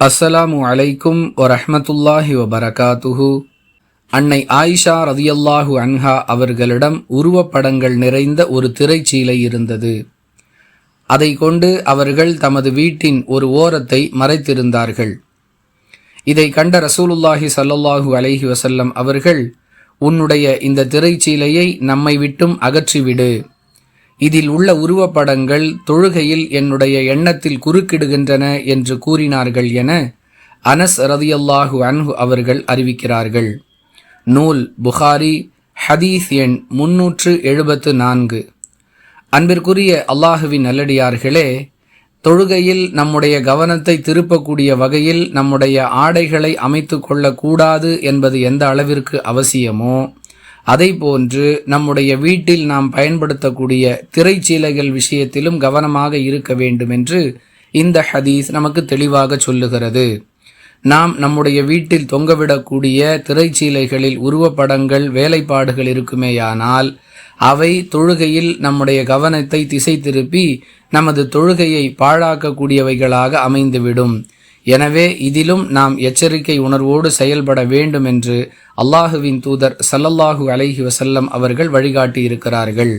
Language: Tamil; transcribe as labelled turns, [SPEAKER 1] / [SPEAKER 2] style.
[SPEAKER 1] அஸ்ஸலாமு அலைக்கும் வரஹமத்துல்லாஹி வபரகாத்துஹு. அன்னை ஆயிஷா ரதியல்லாஹு அன்ஹா அவர்களிடம் உருவப்படங்கள் நிறைந்த ஒரு திரைச்சீலை இருந்தது. அதை கொண்டு அவர்கள் தமது வீட்டின் ஒரு ஓரத்தை மறைத்திருந்தார்கள். இதை கண்ட ரசூலுல்லாஹி சல்லல்லாஹு அலைஹி வசல்லம் அவர்கள் உன்னுடைய இந்த திரைச்சீலையை நம்மை விட்டும் அகற்றிவிடு. இதில் உள்ள உருவப்படங்கள் தொழுகையில் என்னுடைய எண்ணத்தில் குறுக்கிடுகின்றன என்று கூறினார்கள் என அனஸ் ரதியல்லாஹு அன்ஹு அவர்கள் அறிவிக்கிறார்கள். நூல் புகாரி ஹதீஸ் எண் முன்னூற்று எழுபத்து நான்கு. அன்பிற்குரிய அல்லாஹுவின் நல்லடியார்களே தொழுகையில் நம்முடைய கவனத்தை திருப்பக்கூடிய வகையில் நம்முடைய ஆடைகளை அமைத்து கொள்ளக்கூடாது என்பது எந்த அளவிற்கு அவசியமோ அதை போன்று நம்முடைய வீட்டில் நாம் பயன்படுத்தக்கூடிய திரைச்சீலைகள் விஷயத்திலும் கவனமாக இருக்க வேண்டும் என்று இந்த ஹதீஸ் நமக்கு தெளிவாக சொல்லுகிறது. நாம் நம்முடைய வீட்டில் தொங்கவிடக்கூடிய திரைச்சீலைகளில் உருவப்படங்கள் வேலைப்பாடுகள் இருக்குமேயானால் அவை தொழுகையில் நம்முடைய கவனத்தை திசை திருப்பி நமது தொழுகையை பாழாக்கக்கூடியவைகளாக அமைந்துவிடும். எனவே இதிலும் நாம் எச்சரிக்கை உணர்வோடு செயல்பட வேண்டும் என்று அல்லாஹுவின் தூதர் சல்லல்லாஹு அலைஹி வசல்லம் அவர்கள் வழிகாட்டியிருக்கிறார்கள்.